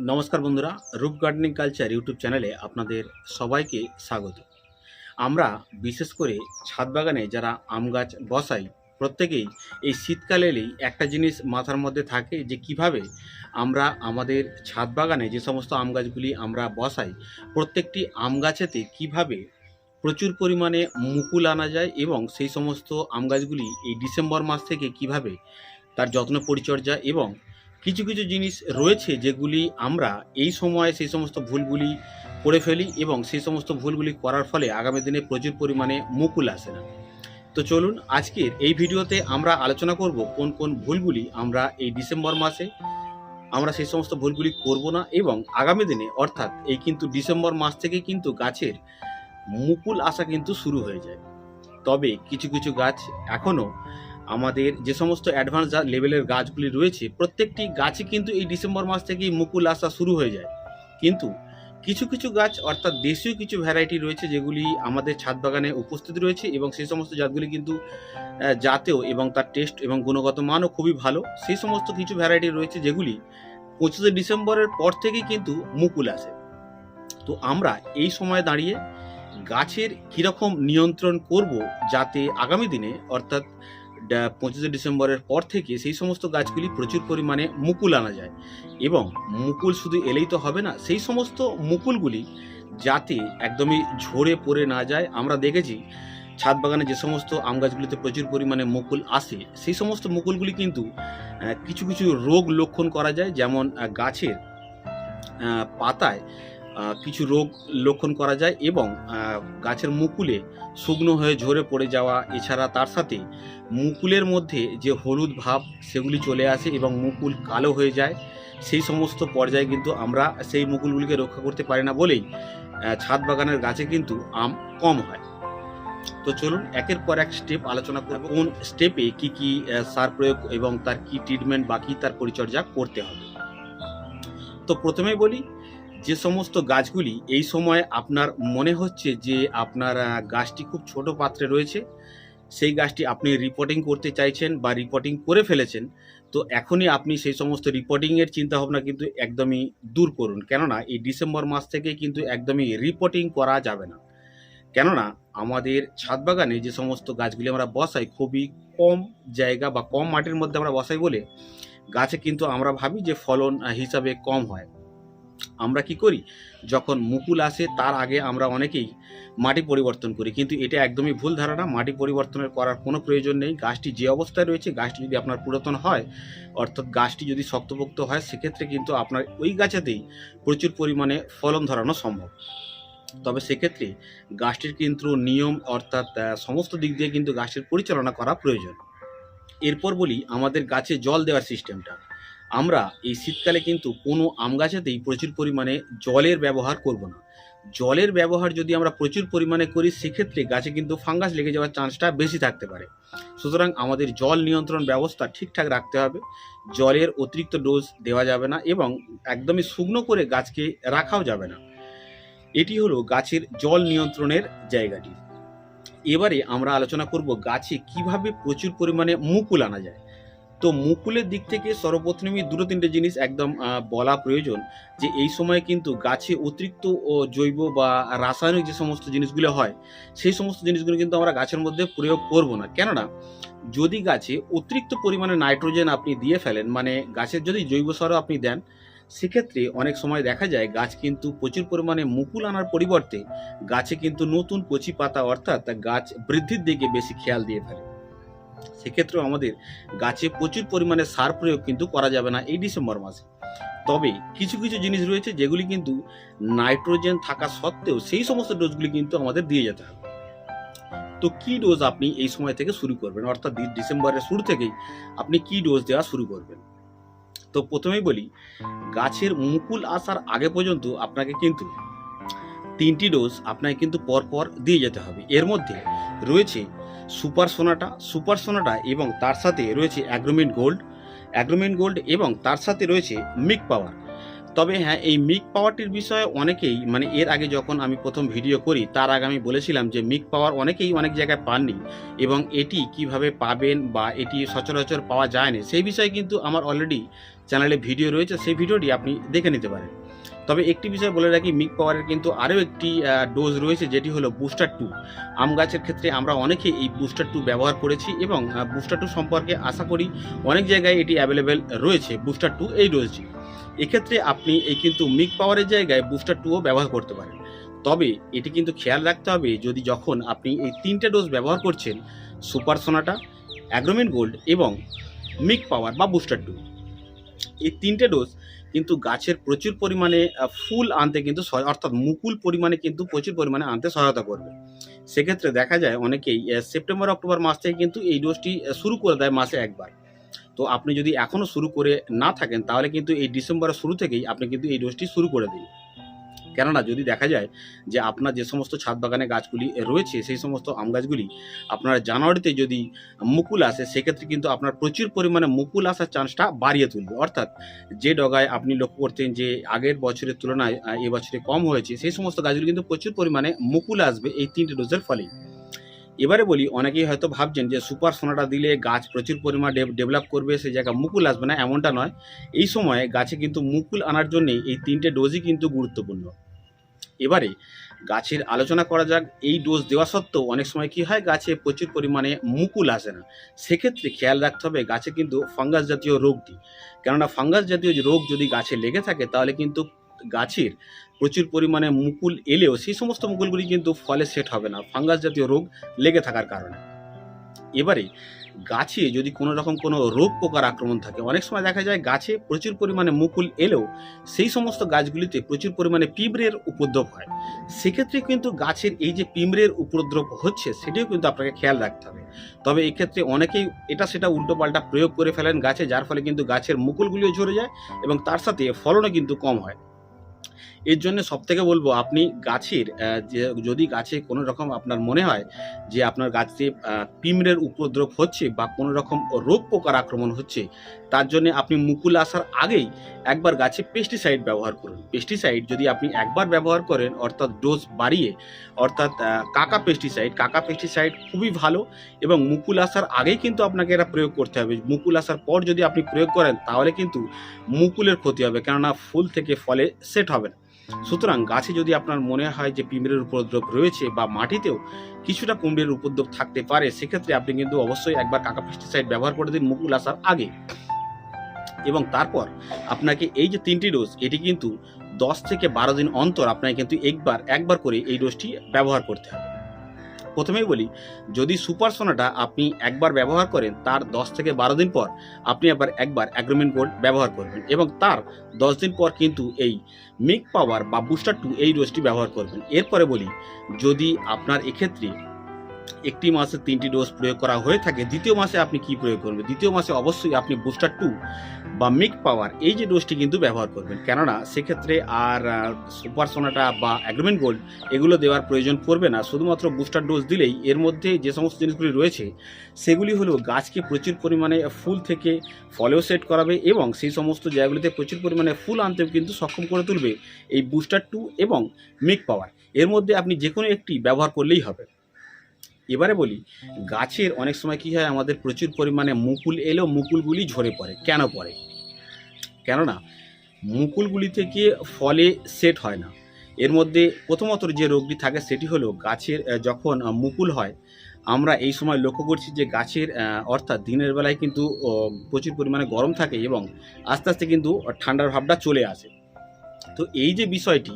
নমস্কার বন্ধুরা, রূপ গার্ডেনিং কালচার ইউটিউব চ্যানেলে আপনাদের সবাইকে স্বাগত। আমরা বিশেষ করে ছাদ বাগানে যারা আম গাছ বসাই, প্রত্যেকেই এই শীতকালে একটা জিনিস মাথার মধ্যে থাকে যে কীভাবে আমরা আমাদের ছাদ বাগানে যে সমস্ত আম গাছগুলি আমরা বসাই, প্রত্যেকটি আম গাছেতে কীভাবে প্রচুর পরিমাণে মুকুল আনা যায় এবং সেই সমস্ত আম গাছগুলি এই ডিসেম্বর মাস থেকে কীভাবে তার যত্ন পরিচর্যা এবং কিছু কিছু জিনিস রয়েছে যেগুলি আমরা এই সময়ে সেই সমস্ত ভুলগুলি করে ফেলি এবং সেই সমস্ত ভুলগুলি করার ফলে আগামী দিনে প্রচুর পরিমাণে মুকুল আসে না। তো চলুন আজকের এই ভিডিওতে আমরা আলোচনা করব কোন কোন ভুলগুলি আমরা এই ডিসেম্বর মাসে আমরা সেই সমস্ত ভুলগুলি করব না এবং আগামী দিনে অর্থাৎ এই কিন্তু ডিসেম্বর মাস থেকে কিন্তু গাছের মুকুল আসা কিন্তু শুরু হয়ে যায়। তবে কিছু কিছু গাছ এখনও আমাদের যে সমস্ত অ্যাডভান্স লেভেলের গাছগুলি রয়েছে, প্রত্যেকটি গাছে কিন্তু এই ডিসেম্বর মাস থেকেই মুকুল আসা শুরু হয়ে যায়। কিন্তু কিছু কিছু গাছ, অর্থাৎ দেশীয় কিছু ভ্যারাইটি রয়েছে যেগুলি আমাদের ছাদ বাগানে উপস্থিত রয়েছে এবং সেই সমস্ত জাতগুলি কিন্তু জাতেও এবং তার টেস্ট এবং গুণগত মানও খুবই ভালো। সেই সমস্ত কিছু ভ্যারাইটি রয়েছে যেগুলি পঁচিশে ডিসেম্বরের পর থেকেই কিন্তু মুকুল আসে। তো আমরা এই সময় দাঁড়িয়ে গাছের কীরকম নিয়ন্ত্রণ করব যাতে আগামী দিনে, অর্থাৎ পঁচিশে ডিসেম্বরের পর থেকে সেই সমস্ত গাছগুলি প্রচুর পরিমাণে মুকুল আনা যায়। এবং মুকুল শুধু এলেই তো হবে না, সেই সমস্ত মুকুলগুলি যাতে একদমই ঝরে পড়ে না যায়, আমরা দেখেছি ছাদ বাগানে যে সমস্ত আম গাছগুলিতে প্রচুর পরিমাণে মুকুল আসে, সেই সমস্ত মুকুলগুলি কিন্তু কিছু কিছু রোগ লক্ষণ করা যায়। যেমন গাছের পাতায় কিছু রোগ লক্ষণ করা যায় এবং গাছের মুকুলে শুকনো হয়ে ঝরে পড়ে যাওয়া, এছাড়া তার সাথে মুকুলের মধ্যে যে হলুদ ভাব সেগুলি চলে আসে এবং মুকুল কালো হয়ে যায়। সেই সমস্ত পর্যায়ে কিন্তু আমরা সেই মুকুলগুলিকে রক্ষা করতে পারি না বলেই ছাদ বাগানের গাছে কিন্তু আম কম হয়। তো চলুন একের পর এক স্টেপ আলোচনা করব, কোন স্টেপে কি কি সার প্রয়োগ এবং তার কি ট্রিটমেন্ট বাকি তার পরিচর্যা করতে হবে। তো প্রথমেই বলি যে সমস্ত গাছগুলি এই সময় আপনার মনে হচ্ছে যে আপনার গাছটি খুব ছোট পাত্রে রয়েছে, সেই গাছটি আপনি রিপোর্টিং করতে চাইছেন বা রিপোর্টিং করে ফেলেছেন, তো এখনই আপনি সেই সমস্ত রিপোর্টিংয়ের চিন্তাভাবনা কিন্তু একদমই দূর করুন। কেননা এই ডিসেম্বর মাস থেকে কিন্তু একদমই রিপোর্টিং করা যাবে না। কেননা আমাদের ছাদ বাগানে যে সমস্ত গাছগুলি আমরা বসাই, খুবই কম জায়গা বা কম মাটির মধ্যে আমরা বসাই বলে গাছে কিন্তু আমরা ভাবি যে ফলন হিসাবে কম হয়। আমরা কি করি? যখন মুকুল আসে, তার আগে আমরা অনেকেই মাটি পরিবর্তন করি। কিন্তু এটা একদমই ভুল ধারণা। মাটি পরিবর্তনের করার কোনো প্রয়োজন নেই। গাছটি যে অবস্থায় রয়েছে, গাছটি যদি আপনার পুরাতন হয়, অর্থাৎ গাছটি যদি শক্তপোক্ত হয়, সেক্ষেত্রে কিন্তু আপনার ওই গাছেতেই প্রচুর পরিমাণে ফলন ধরানো সম্ভব। তবে সেক্ষেত্রে গাছটির কিন্তু নিয়ম, অর্থাৎ সমস্ত দিক দিয়ে কিন্তু গাছটির পরিচালনা করা প্রয়োজন। এরপর বলি, আমাদের গাছে জল দেওয়ার সিস্টেমটা। আমরা এই শীতকালে কিন্তু কোনো আম গাছেতেই প্রচুর পরিমাণে জলের ব্যবহার করব না। জলের ব্যবহার যদি আমরা প্রচুর পরিমাণে করি, সেক্ষেত্রে গাছে কিন্তু ফাঙ্গাস লেগে যাওয়ার চান্সটা বেশি থাকতে পারে। সুতরাং আমাদের জল নিয়ন্ত্রণ ব্যবস্থা ঠিকঠাক রাখতে হবে। জলের অতিরিক্ত ডোজ দেওয়া যাবে না এবং একদমই শুকনো করে গাছকে রাখাও যাবে না। এটি হলো গাছের জল নিয়ন্ত্রণের জায়গাটি। এবারে আমরা আলোচনা করব গাছে কীভাবে প্রচুর পরিমাণে মুকুল আনা যায়। তো মুকুলের দিক থেকে সর্বপ্রথমই দুটো তিনটে জিনিস একদম বলা প্রয়োজন যে এই সময় কিন্তু গাছে অতিরিক্ত জৈব বা রাসায়নিক যে সমস্ত জিনিসগুলো হয়, সেই সমস্ত জিনিসগুলো কিন্তু আমরা গাছের মধ্যে প্রয়োগ করব না। কেননা যদি গাছে অতিরিক্ত পরিমাণে নাইট্রোজেন আপনি দিয়ে ফেলেন মানে গাছের যদি জৈব সারও আপনি দেন, সেক্ষেত্রে অনেক সময় দেখা যায় গাছ কিন্তু প্রচুর পরিমাণে মুকুল আনার পরিবর্তে গাছে কিন্তু নতুন কচি পাতা, অর্থাৎ গাছ বৃদ্ধির দিকে বেশি খেয়াল দিয়ে ফেলে। সেক্ষেত্রেও আমাদের গাছে প্রচুর পরিমাণে সার প্রয়োগ কিন্তু করা যাবে না এই ডিসেম্বর মাসে। তবে কিছু কিছু জিনিস রয়েছে যেগুলি কিন্তু নাইট্রোজেন থাকা সত্ত্বেও সেই সমস্ত ডোজগুলি কিন্তু আমাদের দিয়ে যেতে হবে। তো কি ডোজ আপনি এই সময় থেকে শুরু করবেন? অর্থাৎ ডিসেম্বরের শুরু থেকেই আপনি কি ডোজ দেওয়া শুরু করবেন? তো প্রথমেই বলি, গাছের মুকুল আসার আগে পর্যন্ত আপনাকে কিন্তু তিনটি ডোজ আপনাকে কিন্তু পরপর দিয়ে যেতে হবে। এর মধ্যে রয়েছে সুপার সোনাটা সুপার সোনাটা এবং তার সাথে রয়েছে অ্যাগ্রোমিন গোল্ড অ্যাগ্রোমিন গোল্ড এবং তার সাথে রয়েছে মিক পাওয়ার। তবে হ্যাঁ এই মিক পাওয়ারটির বিষয়ে অনেকেই মানে এর আগে যখন আমি প্রথম ভিডিও করি, তার আগে আমি বলেছিলাম যে মিক পাওয়ার অনেকেই অনেক জায়গায় পাননি এবং এটি কীভাবে পাবেন বা এটি সচরাচর পাওয়া যায় না, সেই বিষয়ে কিন্তু আমার অলরেডি চ্যানেলে ভিডিও রয়েছে, সেই ভিডিওটি আপনি দেখে নিতে পারেন। তবে একটি বিষয় বলে রাখি মিক পাওয়ারের কিন্তু আরও একটি ডোজ রয়েছে যেটি হলো বুস্টার টু আম গাছের ক্ষেত্রে আমরা অনেকে এই বুস্টার টু ব্যবহার করেছি এবং বুস্টার টু সম্পর্কে আশা করি অনেক জায়গায় এটি অ্যাভেলেবেল রয়েছে বুস্টার টু এই ডোজটি এক্ষেত্রে আপনি এই কিন্তু মিক পাওয়ারের জায়গায় বুস্টার টুও ব্যবহার করতে পারেন। তবে এটি কিন্তু খেয়াল রাখতে হবে যদি যখন আপনি এই তিনটে ডোজ ব্যবহার করছেন সুপার সোনাটা অ্যাগ্রোমিন গোল্ড এবং মিক পাওয়ার বা বুস্টার টু এই তিনটে ডোজ কিন্তু গাছের প্রচুর পরিমাণে ফুল আনতে কিন্তু অর্থাৎ মুকুল পরিমাণে কিন্তু প্রচুর পরিমাণে আনতে সহায়তা করবে। সেক্ষেত্রে দেখা যায় অনেকেই সেপ্টেম্বর, অক্টোবর মাস থেকে কিন্তু এই ডোজটি শুরু করে দেয় মাসে একবার। তো আপনি যদি এখনও শুরু করে না থাকেন, তাহলে কিন্তু এই ডিসেম্বরের শুরু থেকেই আপনি কিন্তু এই ডোজটি শুরু করে দিন। কেননা যদি দেখা যায় যে আপনার যে সমস্ত ছাদ বাগানে গাছগুলি রয়েছে, সেই সমস্ত আম গাছগুলি আপনার জানুয়ারিতে যদি মুকুল আসে, সেক্ষেত্রে কিন্তু আপনার প্রচুর পরিমাণে মুকুল আসার চান্সটা বাড়িয়ে তুলবে। অর্থাৎ যে ডগায় আপনি লক্ষ্য করতেন যে আগের বছরের তুলনায় এবছরে কম হয়েছে, সেই সমস্ত গাছগুলি কিন্তু প্রচুর পরিমাণে মুকুল আসবে এই তিনটে ডোজের ফলেই। এবারে বলি, অনেকেই হয়তো ভাবছেন যে সুপার সোনাটা দিলে গাছ প্রচুর পরিমাণে ডেভেলপ করবে সেই জায়গায় মুকুল আসবে না, এমনটা নয়। এই সময়ে গাছে কিন্তু মুকুল আনার জন্যেই এই তিনটে ডোজই কিন্তু গুরুত্বপূর্ণ। এবারে গাছের আলোচনা করা যাক। এই ডোজ দেওয়া সত্ত্বেও অনেক সময় কি হয়, গাছে প্রচুর পরিমাণে মুকুল আসে না। সেক্ষেত্রে খেয়াল রাখতে হবে, গাছে কিন্তু ফাঙ্গাস জাতীয় রোগটি কেননা ফাঙ্গাস জাতীয় রোগ যদি গাছে লেগে থাকে, তাহলে কিন্তু গাছের প্রচুর পরিমাণে মুকুল এলেও সেই সমস্ত মুকুলগুলি কিন্তু ফলে সেট হবে না। ফাঙ্গাস জাতীয় রোগ লেগে থাকার কারণে। এবারে গাছে যদি কোনো রকম কোনো রোগ পোকার আক্রমণ থাকে, অনেক সময় দেখা যায় গাছে প্রচুর পরিমাণে মুকুল এলেও সেই সমস্ত গাছগুলিতে প্রচুর পরিমাণে পিঁপড়ের উপদ্রব হয়। সেক্ষেত্রে কিন্তু গাছের এই যে পিঁপড়ের উপদ্রব হচ্ছে, সেটিও কিন্তু আপনাকে খেয়াল রাখতে হবে। তবে এক্ষেত্রে অনেকেই এটা সেটা উল্টোপাল্টা প্রয়োগ করে ফেলেন গাছে, যার ফলে কিন্তু গাছের মুকুলগুলিও ঝরে যায় এবং তার সাথে ফলনও কিন্তু কম হয়। এর জন্য সব থেকে বলব, আপনি গাছের যে, যদি গাছে কোনো রকম আপনার মনে হয় যে আপনার গাছে পিঁমড়ের উপদ্রব হচ্ছে বা কোনো রকম রোগ পোকার আক্রমণ হচ্ছে, তার জন্য আপনি মুকুল আসার আগেই একবার গাছে পেস্টিসাইড ব্যবহার করুন। পেস্টিসাইড যদি আপনি একবার ব্যবহার করেন, অর্থাৎ ডোজ বাড়িয়ে, অর্থাৎ কাকা পেস্টিসাইড কাকা পেস্টিসাইড খুবই ভালো এবং মুকুল আসার আগেই কিন্তু আপনাকে এটা প্রয়োগ করতে হবে। মুকুল আসার পর যদি আপনি প্রয়োগ করেন, তাহলে কিন্তু মুকুলের ক্ষতি হবে, কেননা ফুল থেকে ফলে সেট হবে না। সুতরাং গাছে যদি আপনার মনে হয় যে পিঁপড়ের উপদ্রব রয়েছে বা মাটিতেও কিছুটা কুমড়ের উপদ্রব থাকতে পারে, সেক্ষেত্রে আপনি কিন্তু অবশ্যই একবার কাকা পেস্টিসাইড ব্যবহার করে দিন মুকুল আসার আগে। এবং তারপর আপনাকে এই যে তিনটি ডোজ এটি কিন্তু দশ থেকে বারো দিন অন্তর আপনাকে কিন্তু একবার একবার করে এই ডোজটি ব্যবহার করতে হবে। প্রথমেই বলি, যদি সুপার সোনাটা আপনি একবার ব্যবহার করেন, তার দশ থেকে বারো দিন পর আপনি আবার একবার অ্যাগ্রোমিন গোল্ড ব্যবহার করবেন এবং তার দশ দিন পর কিন্তু এই মিক পাওয়ার বা বুস্টার টু এই রোজটি ব্যবহার করবেন। এরপরে বলি, যদি আপনার এক্ষেত্রে একটি মাসে তিনটি ডোজ প্রয়োগ করা হয়ে থাকে, দ্বিতীয় মাসে আপনি কি প্রয়োগ করবেন? দ্বিতীয় মাসে অবশ্যই আপনি বুস্টার টু বা মিক পাওয়ার এই যে ডোজটি কিন্তু ব্যবহার করবেন। কেননা সেক্ষেত্রে আর সুপার সোনাটা বা অ্যাগ্রোমেন্ট গোল্ড এগুলো দেওয়ার প্রয়োজন পড়বে না। শুধুমাত্র বুস্টার ডোজ দিলেই এর মধ্যে যে সমস্ত জিনিসগুলি রয়েছে, সেগুলি হলো গাছকে প্রচুর পরিমাণে ফুল থেকে ফলেও সেট করাবে এবং সেই সমস্ত জায়গাগুলিতে প্রচুর পরিমাণে ফুল আনতেও কিন্তু সক্ষম করে তুলবে এই বুস্টার টু এবং মিক পাওয়ার এর মধ্যে আপনি যে কোনো একটি ব্যবহার করলেই হবে। এবারে বলি গাছের অনেক সময় কি হয় আমাদের প্রচুর পরিমাণে মুকুল এলেও মুকুলগুলি ঝরে পড়ে। কেন পড়ে? কেননা মুকুলগুলি থেকে ফলে সেট হয় না। এর মধ্যে প্রথমত যে রোগটি থাকে সেটি হলো গাছের যখন মুকুল হয় আমরা এই সময় লক্ষ্য করছি যে গাছের অর্থাৎ দিনের বেলায় কিন্তু প্রচুর পরিমাণে গরম থাকে এবং আস্তে আস্তে কিন্তু ঠান্ডার ভাবটা চলে আসে। তো এই যে বিষয়টি,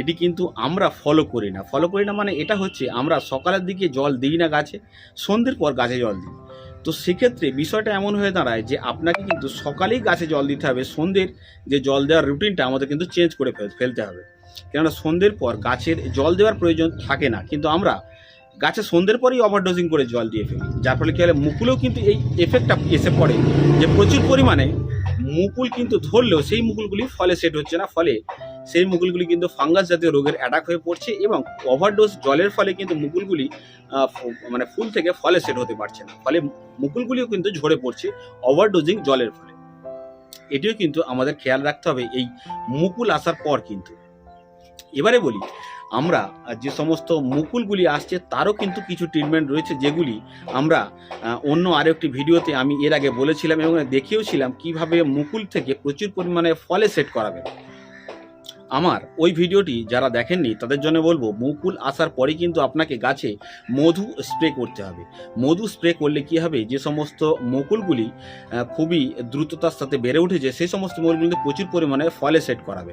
এটি কিন্তু আমরা ফলো করি না। ফলো করি না মানে এটা হচ্ছে আমরা সকালের দিকে জল দিই না গাছে, সন্ধ্যের পর গাছে জল দিই। তো সেক্ষেত্রে বিষয়টা এমন হয়ে দাঁড়ায় যে আপনাকে কিন্তু সকালেই গাছে জল দিতে হবে, সন্ধ্যের যে জল দেওয়ার রুটিনটা আমাদের কিন্তু চেঞ্জ করে ফেলতে হবে। কেননা সন্ধ্যের পর গাছের জল দেওয়ার প্রয়োজন থাকে না, কিন্তু আমরা গাছে সন্ধ্যের পরেই ওভারডোজিং করে জল দিয়ে ফেলি। যার ফলে কী হলে মুকুলেও কিন্তু এই এফেক্টটা এসে পড়ে যে প্রচুর পরিমাণে মুকুল কিন্তু ধরলেও সেই মুকুলগুলি ফলে সেট হচ্ছে না। ফলে সেই মুকুলগুলি কিন্তু ফাঙ্গাস জাতীয় রোগের অ্যাটাক হয়ে পড়ছে এবং ওভারডোজ জলের ফলে কিন্তু মুকুলগুলি মানে ফুল থেকে ফলে সেট হতে পারছে না। ফলে মুকুলগুলিও কিন্তু ঝরে পড়ছে ওভারডোজিং জলের ফলে। এটিও কিন্তু আমাদের খেয়াল রাখতে হবে এই মুকুল আসার পর কিন্তু। এবারে বলি আমরা যে সমস্ত মুকুলগুলি আসছে, তারও কিন্তু কিছু ট্রিটমেন্ট রয়েছে, যেগুলি আমরা অন্য অন্য আরেকটি ভিডিওতে আমি এর আগে বলেছিলাম এবং দেখিয়েওছিলাম কীভাবে মুকুল থেকে প্রচুর পরিমাণে ফলে সেট করাবে আমার ওই ভিডিওটি যারা দেখেননি, তাদের জন্য বলব, মুকুল আসার পরে কিন্তু আপনাকে গাছে মধু স্প্রে করতে হবে। মধু স্প্রে করলে কি হবে? যে সমস্ত মুকুলগুলি খুবই দ্রুততার সাথে বেড়ে উঠেছে, সেই সমস্ত মুকুলগুলি প্রচুর পরিমাণে ফলে সেট করাবে।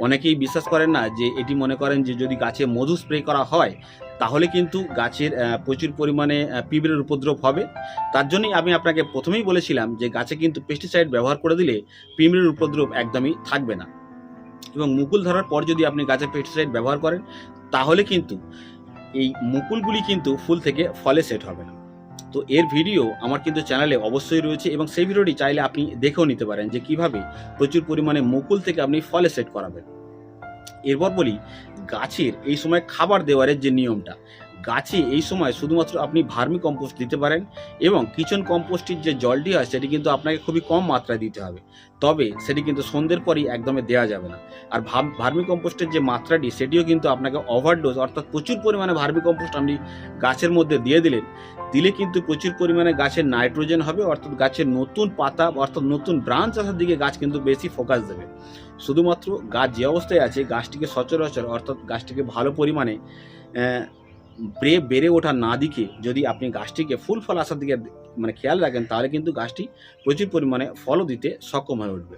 অনেকেই বিশ্বাস করেন না যে, এটি মনে করেন যে, যদি গাছে মধু স্প্রে করা হয়, তাহলে কিন্তু গাছের প্রচুর পরিমাণে পিঁপড়ের উপদ্রব হবে। তার জন্যই আমি আপনাকে প্রথমেই বলেছিলাম যে, গাছে কিন্তু পেস্টিসাইড ব্যবহার করে দিলে পিঁপড়ের উপদ্রব একদমই থাকবে না। এবং মুকুল ধরার পর যদি আপনি গাছে পেস্টিসাইড ব্যবহার করেন, তাহলে কিন্তু এই মুকুলগুলি কিন্তু ফুল থেকে ফলে সেট হবে না। তো এর ভিডিও আমার কিন্তু চ্যানেলে অবশ্যই রয়েছে এবং সেই ভিডিওটি চাইলে আপনি দেখেও নিতে পারেন যে কীভাবে প্রচুর পরিমাণে মুকুল থেকে আপনি ফলে সেট করাবেন। এরপর বলি, গাছের এই সময় খাবার দেওয়ারের যে নিয়মটা গাছে এই সময় শুধুমাত্র আপনি ভার্মি কম্পোস্ট দিতে পারেন এবং কিচেন কম্পোস্টের যে জলটি হয় সেটি কিন্তু আপনাকে খুবই কম মাত্রায় দিতে হবে। তবে সেটি কিন্তু সন্ধ্যের পরই একদমই দেওয়া যাবে না। আর ভার্মি কম্পোস্টের যে মাত্রাটি সেটিও কিন্তু আপনাকে ওভারডোজ অর্থাৎ প্রচুর পরিমাণে ভার্মি কম্পোস্ট আপনি গাছের মধ্যে দিয়ে দিলেন, দিলে কিন্তু প্রচুর পরিমাণে গাছের নাইট্রোজেন হবে, অর্থাৎ গাছের নতুন পাতা, অর্থাৎ নতুন ব্রাঞ্চ আসার দিকে গাছ কিন্তু বেশি ফোকাস দেবে। শুধুমাত্র গাছ যে অবস্থায় আছে, গাছটিকে সচরাচর, অর্থাৎ গাছটিকে ভালো পরিমাণে আহ, বে বেড়ে ওঠা না দিকে যদি আপনি গাছটিকে ফুল ফল আসার দিকে মানে খেয়াল রাখেন তাহলে কিন্তু গাছটি প্রচুর পরিমাণে ফলও দিতে সক্ষম হয়ে উঠবে।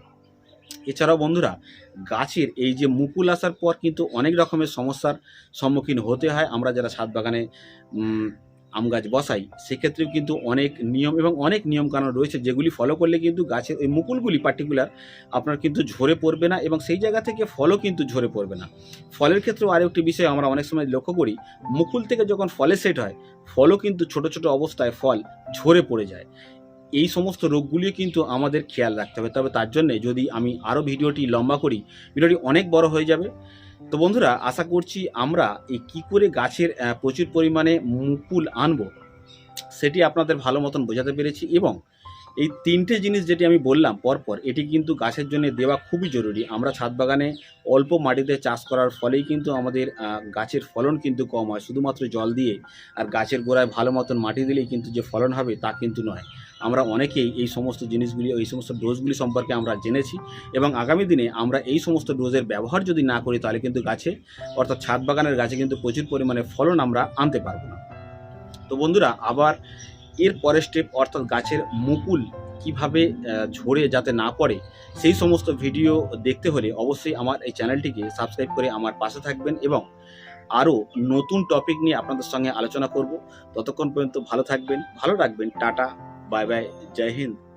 এছাড়াও বন্ধুরা গাছের এই যে মুকুল আসার পর কিন্তু অনেক রকমের সমস্যার সম্মুখীন হতে হয়। আমরা যারা ছাদ বাগানে আম গাছ বসাই, সেক্ষেত্রেও কিন্তু অনেক নিয়ম এবং অনেক নিয়মকানুন রয়েছে যেগুলি ফলো করলে কিন্তু গাছের ওই মুকুলগুলি পার্টিকুলার আপনার কিন্তু ঝরে পড়বে না এবং সেই জায়গা থেকে ফলও কিন্তু ঝরে পড়বে না। ফলের ক্ষেত্রেও আরও একটি বিষয় আমরা অনেক সময় লক্ষ্য করি, মুকুল থেকে যখন ফলে সেট হয়, ফলও কিন্তু ছোট ছোট অবস্থায় ফল ঝরে পড়ে যায়। এই সমস্ত রোগগুলিও কিন্তু আমাদের খেয়াল রাখতে হবে। তবে তার জন্যে যদি আমি আরও ভিডিওটি লম্বা করি, ভিডিওটি অনেক বড় হয়ে যাবে। তো বন্ধুরা, আশা করছি আমরা এই কী করে গাছের প্রচুর পরিমাণে মুকুল আনব সেটি আপনাদের ভালো মতন বোঝাতে পেরেছি এবং এই তিনটে জিনিস যেটি আমি বললাম পরপর, এটি কিন্তু গাছের জন্য দেওয়া খুবই জরুরি। আমরা ছাদ বাগানে অল্প মাটিতে চাষ করার ফলেই কিন্তু আমাদের গাছের ফলন কিন্তু কম হয়। শুধুমাত্র জল দিয়ে আর গাছের গোড়ায় ভালো মতন মাটি দিলেই কিন্তু যে ফলন হবে তা কিন্তু নয়। আমরা অনেকেই এই সমস্ত জিনিসগুলি, এই সমস্ত ডোজগুলি সম্পর্কে আমরা জেনেছি এবং আগামী দিনে আমরা এই সমস্ত ডোজের ব্যবহার যদি না করি, তাহলে কিন্তু গাছে, অর্থাৎ ছাদ বাগানের গাছে কিন্তু প্রচুর পরিমাণে ফলন আমরা আনতে পারব না। তো বন্ধুরা, আবার এর পরের স্টেপ অর্থাৎ গাছের মুকুল কীভাবে ঝরে যাতে না পড়ে, সেই সমস্ত ভিডিও দেখতে হলে অবশ্যই আমার এই চ্যানেলটিকে সাবস্ক্রাইব করে আমার পাশে থাকবেন এবং আরও নতুন টপিক নিয়ে আপনাদের সঙ্গে আলোচনা করব। ততক্ষণ পর্যন্ত ভালো থাকবেন, ভালো রাখবেন, টাটা। Bye bye. जय हिंद.